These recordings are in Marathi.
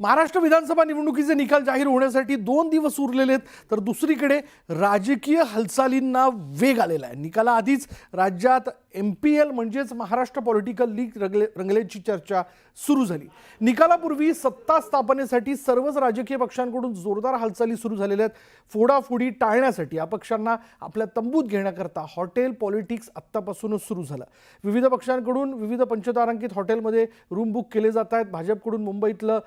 महाराष्ट्र विधानसभा निवडणुकीचे निकाल जाहीर होण्यासाठी दोन दिवस उरलेले आहेत तर दुसरीकडे राजकीय हालचालींना वेग आलेला आहे. निकालाआधीच राज्यात एम पी एल म्हणजेच महाराष्ट्र पॉलिटिकल लीग रंगले रंगल्याची चर्चा सुरू झाली. निकालापूर्वी सत्ता स्थापनेसाठी सर्वच राजकीय पक्षांकडून जोरदार हालचाली सुरू झालेल्या आहेत. फोडाफोडी टाळण्यासाठी या पक्षांना आपल्या तंबूत घेण्याकरता हॉटेल पॉलिटिक्स आत्तापासूनच सुरू झालं. विविध पक्षांकडून विविध पंचतारांकित हॉटेलमध्ये रूम बुक केले जात आहेत. भाजपकडून मुंबईतलं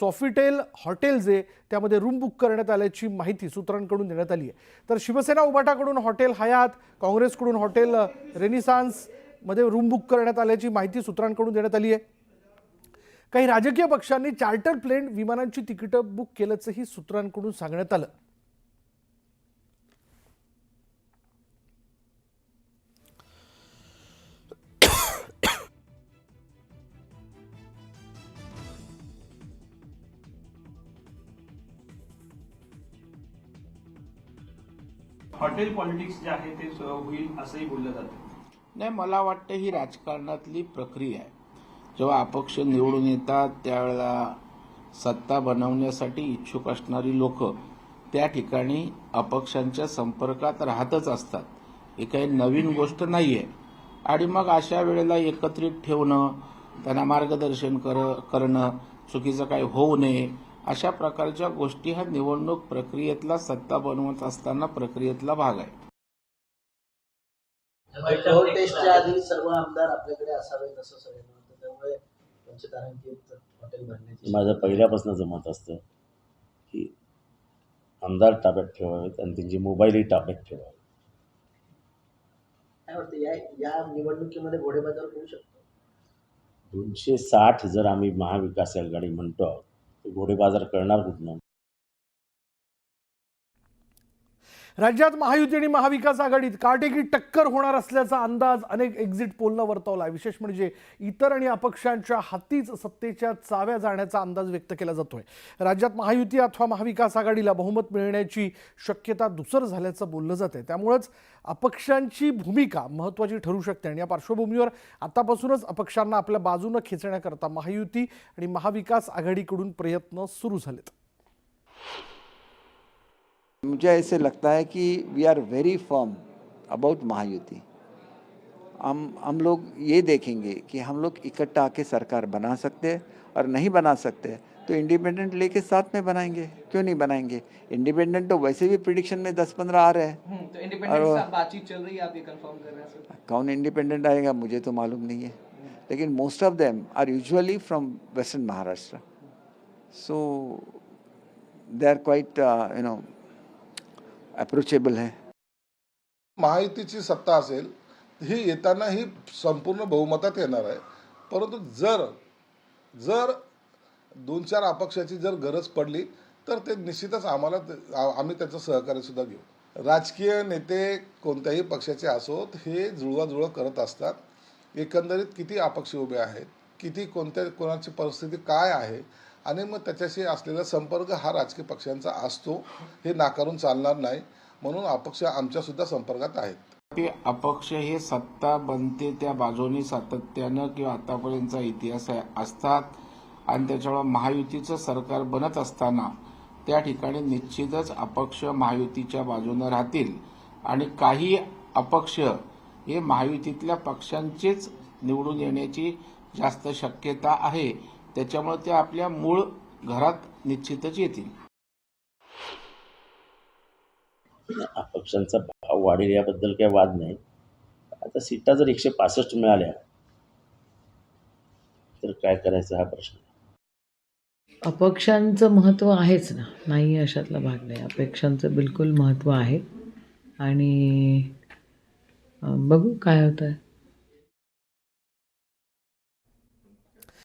सॉफिटेल हॉटेल जे त्यामध्ये रूम बुक करण्यात आल्याची माहिती सूत्रांकडून देण्यात आली आहे. तर शिवसेना उभाटाकडून हॉटेल हयात काँग्रेसकडून हॉटेल मध्ये रूम बुक करण्यात आल्याची माहिती सूत्रांकडून देण्यात आली आहे काही राजकीय पक्षांनी चार्टर प्लेन विमानांची तिकीटं बुक केल्याचंही सूत्रांकडून सांगण्यात आलं. हॉटेल पॉलिटिक्स जे आहे ते होईल असंही बोललं जातं. नाही मला वाटतं ही राजकारणातली प्रक्रिया आहे. जेव्हा अपक्ष निवडून येतात त्यावेळेला सत्ता बनवण्यासाठी इच्छुक असणारी लोक त्या ठिकाणी अपक्षांच्या संपर्कात राहतच असतात. ही काही नवीन गोष्ट नाही आहे आणि मग अशा वेळेला एकत्रित ठेवणं त्यांना मार्गदर्शन कर करणं चुकीचं काही होऊ नये अशा प्रकारच्या गोष्टी हा निवडणूक प्रक्रियेतला सत्ता बनवत असताना प्रक्रियेतला भाग आहे. फ्लोर टेस्टच्या आधी सर्व आमदार आपल्याकडे असावेत असं सगळं म्हणतात. त्यामुळे पंचतारांकित हॉटेल भरण्याची माझं पहिल्यापासूनच मत असतं की आमदार ताब्यात ठेवावेत आणि त्यांची मोबाईलही ताब्यात ठेवावे. काय वाटतं या या निवडणुकीमध्ये घोडेबाजार होऊ शकतो? दोनशे साठ जर आम्ही महाविकास आघाडी म्हणतो आहोत तर घोडेबाजार करणार कुठनं? राज्यात महायुती आणि महाविकास आघाडीत काटेकी टक्कर होणार असल्याचा अंदाज अनेक एक्झिट पोलनं वर्तवला आहे विशेष म्हणजे इतर आणि अपक्षांच्या हातीच सत्तेच्या चाव्या जाण्याचा अंदाज व्यक्त केला जातोय. राज्यात महायुती अथवा महाविकास आघाडीला बहुमत मिळण्याची शक्यता दुसर झाल्याचं बोललं जात आहे त्यामुळंच अपक्षांची भूमिका महत्त्वाची ठरू शकते आणि या पार्श्वभूमीवर आतापासूनच अपक्षांना आपल्या बाजूनं खेचण्याकरता महायुती आणि महाविकास आघाडीकडून प्रयत्न सुरू झालेत. मुझे ऐसे लगता है कि we are very firm about Mahayuti हम हम लोग ये देखेंगे कि हम लोग इकट्ठा आके सरकार बना सकते हैं और नहीं बना सकते तो इंडिपेंडेंट लेके साथ में बनाएँगे। क्यों नहीं बनाएँगे? इंडिपेंडेंट तो वैसे भी प्रिडिक्शन में दस पंद्रह आ रहे हैं। तो इंडिपेंडेंट बातचीत चल रही है आप ये कंफर्म कर रहे हैं कौन इंडिपेंडेंट आएगा मुझे तो मालूम नहीं है। लेकिन most of them are usually from western Maharashtra so they are quite you know approachable है। महायुतीची सत्ता असेल ही येताना ही संपूर्ण बहुमतात येणार आहे. परंतु जर जर दोन चार अपक्षाची जर गरज पडली तर ते निश्चितच आम्हाला आम्ही त्याचं सहकार्य सुद्धा घेऊ. राजकीय नेते कोणत्याही पक्षाचे असोत हे जुळवाजुळव करत असतात. एकंदरीत किती अपक्ष उभे आहेत किती कोणत्या कोणाची परिस्थिती काय आहे आणि मग त्याच्याशी असलेला संपर्क हा राजकीय पक्षांचा असतो हे नाकारून चालणार नाही. म्हणून अपक्ष आमच्यासुद्धा संपर्कात आहेत. ते अपक्ष हे सत्ता बनते त्या बाजूनी सातत्यानं किंवा आतापर्यंतचा इतिहास आहे असतात. आणि त्याच्यामुळे महायुतीचं सरकार बनत असताना त्या ठिकाणी निश्चितच अपक्ष महायुतीच्या बाजूनं राहतील. आणि काही अपक्ष हे महायुतीतल्या पक्षांचीच निवडून येण्याची जास्त शक्यता आहे. त्याच्यामुळे ते आपल्या मूळ घरात निश्चितच येतील. अपक्षांचा भाव वाढेल याबद्दल काही वाद नाही. आता सीटा जर एकशे पासष्ट मिळाल्या तर काय करायचं हा प्रश्न? अपक्षांचं महत्त्व आहेच ना. नाही अशातला भाग नाही. अपेक्षांचं बिलकुल महत्त्व आहे. आणि बघू काय होतं आहे